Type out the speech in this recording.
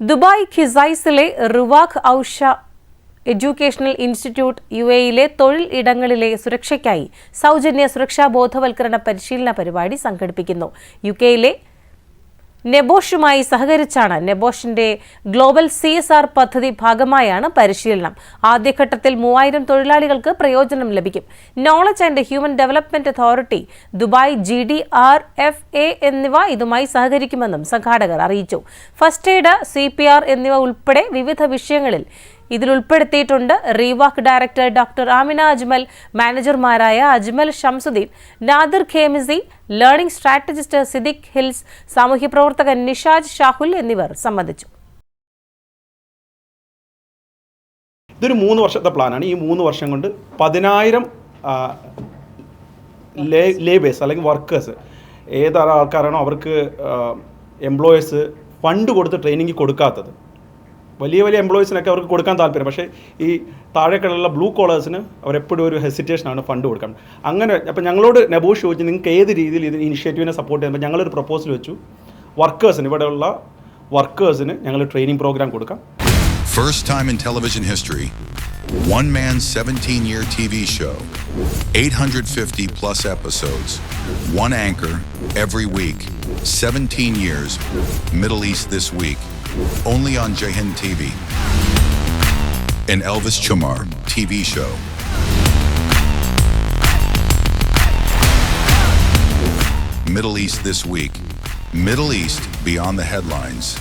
Dubai ഖിസൈസിലെ Ruwaq Awsha educational institute U എയിലെ തൊഴിൽ ഇടങ്ങളിലെ സുരക്ഷയ്ക്കായി സൗജന്യ സുരക്ഷാ ബോധവൽക്കരണ പരിശീലന പരിപാടി സംഘടിപ്പിക്കുന്നു. യു കെയിലെ നെബോഷുമായി സഹകരിച്ചാണ് നെബോഷിന്റെ ഗ്ലോബൽ സി എസ് ആർ പദ്ധതി ഭാഗമായാണ് പരിശീലനം. ആദ്യഘട്ടത്തിൽ മൂവായിരം തൊഴിലാളികൾക്ക് പ്രയോജനം ലഭിക്കും. Knowledge and human development authority Dubai G D R F A എന്നിവ ഇതുമായി സഹകരിക്കുമെന്നും സംഘാടകർ അറിയിച്ചു. First aid C P R എന്നിവ ഉൾപ്പെടെ വിവിധ വിഷയങ്ങളിൽ ഇതിൽ ഉൾപ്പെടുത്തിയിട്ടുണ്ട് Rewaq director doctor Amina Ajmal മാനേജർമാരായ Ajmal Shamsuddin Nadir Khemisi learning strategist Sidhiq Hills സാമൂഹ്യ പ്രവർത്തകൻ നിഷാജ് ഷാഹുൽ എന്നിവർ സംബന്ധിച്ചു. ഇതൊരു മൂന്ന് വർഷത്തെ പ്ലാനാണ്. ഈ മൂന്ന് വർഷം കൊണ്ട് പതിനായിരം ലേബേഴ്സ് അല്ലെങ്കിൽ വർക്കേഴ്സ് ഏത് ആൾക്കാരാണോ അവർക്ക് എംപ്ലോയേഴ്സ് ഫണ്ട് കൊടുത്ത് ട്രെയിനിങ് കൊടുക്കാത്തത്. വലിയ വലിയ എംപ്ലോയീസിനൊക്കെ അവർക്ക് കൊടുക്കാൻ താല്പര്യം. പക്ഷേ ഈ താഴെക്കടലുള്ള ബ്ലൂ കോളേഴ്സിന് അവരെപ്പോഴും ഒരു ഹെസിറ്റേഷനാണ് ഫണ്ട് കൊടുക്കാൻ. അങ്ങനെ അപ്പോൾ ഞങ്ങളോട് നെബോഷ് ചോദിച്ചു നിങ്ങൾക്ക് ഏത് രീതിയിൽ ഇത് ഇനിഷ്യേറ്റീവിനെ സപ്പോർട്ട് ചെയ്യുമ്പോൾ ഞങ്ങളൊരു പ്രപ്പോസൽ വെച്ചു. വർക്കേഴ്സിന് ഇവിടെയുള്ള വർക്കേഴ്സിന് ഞങ്ങൾ ട്രെയിനിങ് പ്രോഗ്രാം കൊടുക്കാം. First time in television history, one man 17 year TV show, 850 plus episodes, one anchor every week, 17 years, Middle East this week, only on Jahin TV. An Elvis Chamar TV show. Middle East this week. Middle East beyond the headlines.